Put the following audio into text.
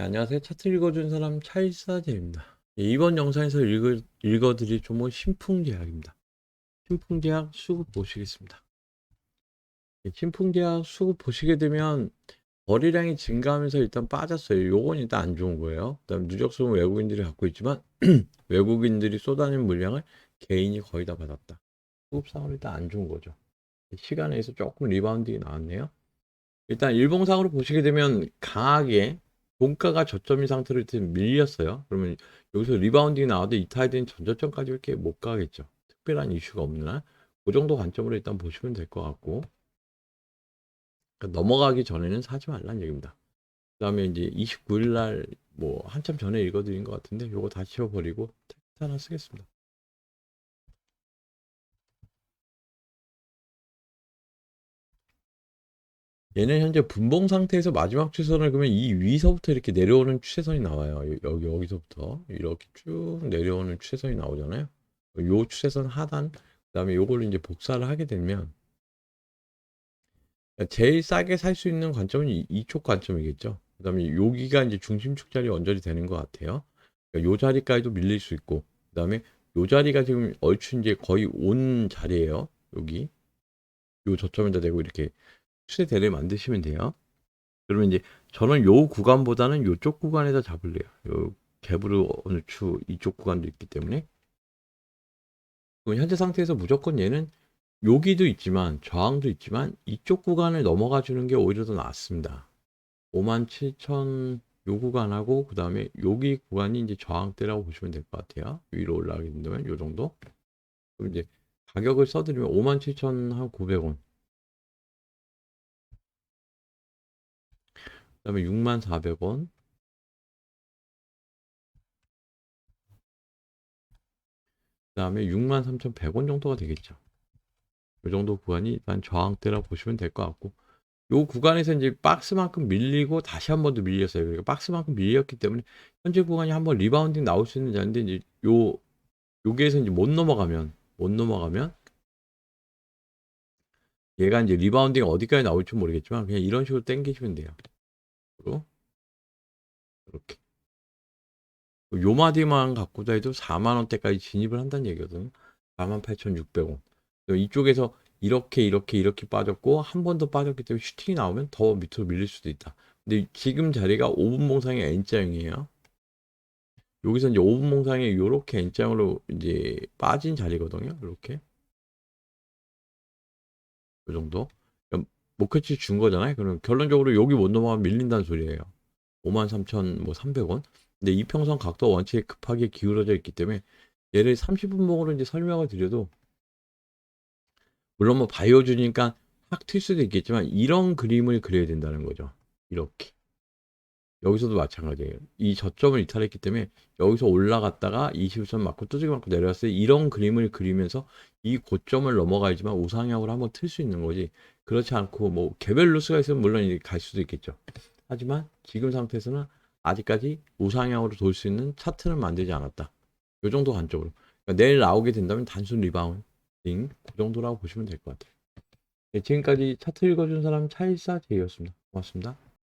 네, 안녕하세요. 차트 읽어준 사람 차일사제입니다. 예, 이번 영상에서 읽어, 읽어드릴 종목은 신풍제약입니다. 신풍제약 수급 보시겠습니다. 예, 신풍제약 수급 보시게 되면 거래량이 증가하면서 일단 빠졌어요. 요건 일단 안 좋은 거예요. 그다음 누적수는 외국인들이 갖고 있지만 외국인들이 쏟아낸 물량을 개인이 거의 다 받았다. 수급상으로 일단 안 좋은 거죠. 시간에서 조금 리바운딩이 나왔네요. 일단 일봉상으로 보시게 되면 강하게 종가가 저점인 상태로 이렇게 밀렸어요. 그러면 여기서 리바운딩이 나와도 이탈된 전저점까지 이렇게 못 가겠죠. 특별한 이슈가 없는 한. 그 정도 관점으로 일단 보시면 될 것 같고. 그러니까 넘어가기 전에는 사지 말라는 얘기입니다. 그 다음에 이제 29일 날 뭐 한참 전에 읽어드린 것 같은데 요거 다 치워버리고 텍스트 하나 쓰겠습니다. 얘는 현재 분봉 상태에서 마지막 추세선을 그러면 이 위서부터 이렇게 내려오는 추세선이 나와요. 여- 여기 여기서부터 이렇게 쭉 내려오는 추세선이 나오잖아요. 요 추세선 하단 그다음에 요걸로 이제 복사를 하게 되면 제일 싸게 살 수 있는 관점은 이, 이쪽 관점이겠죠. 그다음에 여기가 이제 중심축 자리 언저리 되는 것 같아요. 그러니까 요 자리까지도 밀릴 수 있고 그다음에 요 자리가 지금 얼추 이제 거의 온 자리예요. 여기 요 저점에다 대고 이렇게 추세 대를 만드시면 돼요. 그러면 이제 저는 요 구간보다는 요쪽 구간에다 잡을래요. 요 갭으로 어느 추 이쪽 구간도 있기 때문에 그럼 현재 상태에서 무조건 얘는 여기도 있지만 저항도 있지만 이쪽 구간을 넘어가 주는 게 오히려 더 낫습니다. 57,000 요 구간하고 그 다음에 여기 구간이 이제 저항대라고 보시면 될 것 같아요. 위로 올라가게 된다면 요 정도. 그럼 이제 가격을 써드리면 57,900원. 그 다음에 64,000원. 그 다음에 63,100원 정도가 되겠죠. 이 정도 구간이 일단 저항대라고 보시면 될 것 같고 요 구간에서 이제 박스만큼 밀리고 다시 한 번 더 밀렸어요. 그러니까 박스만큼 밀렸기 때문에 현재 구간이 한번 리바운딩 나올 수 있는 자리인데 이제 요 여기에서 이제 못 넘어가면 못 넘어가면 얘가 이제 리바운딩 어디까지 나올지 모르겠지만 그냥 이런 식으로 당기시면 돼요. 이렇게 요 마디만 갖고도 해도 4만 원대까지 진입을 한다는 얘기거든요. 48,600원. 이쪽에서 이렇게 이렇게 이렇게 빠졌고 한 번 더 빠졌기 때문에 슈팅이 나오면 더 밑으로 밀릴 수도 있다. 근데 지금 자리가 5분 봉상의 N자형이에요. 여기서 이제 5분 봉상에 이렇게 N자형으로 이제 빠진 자리거든요. 이렇게 이 정도. 목표치 준 거잖아요. 그럼 결론적으로 여기 못 넘어가면 밀린다는 소리예요. 53,300원. 근데 이평선 각도 원칙에 급하게 기울어져 있기 때문에 얘를 30분봉으로 이제 설명을 드려도 물론 뭐 바이오 주니까 확 튈 수도 있겠지만 이런 그림을 그려야 된다는 거죠. 이렇게. 여기서도 마찬가지예요. 이 저점을 이탈했기 때문에 여기서 올라갔다가 21선 맞고 뚜지기 맞고 내려왔을 때 이런 그림을 그리면서 이 고점을 넘어가야지만 우상향으로 한번 틀 수 있는 거지. 그렇지 않고 뭐 개별 루스가 있으면 물론 갈 수도 있겠죠. 하지만 지금 상태에서는 아직까지 우상향으로 돌 수 있는 차트는 만들지 않았다. 이 정도 관점으로. 그러니까 내일 나오게 된다면 단순 리바운딩 그 정도라고 보시면 될 것 같아요. 네, 지금까지 차트 읽어준 사람 차일사 제이였습니다. 고맙습니다.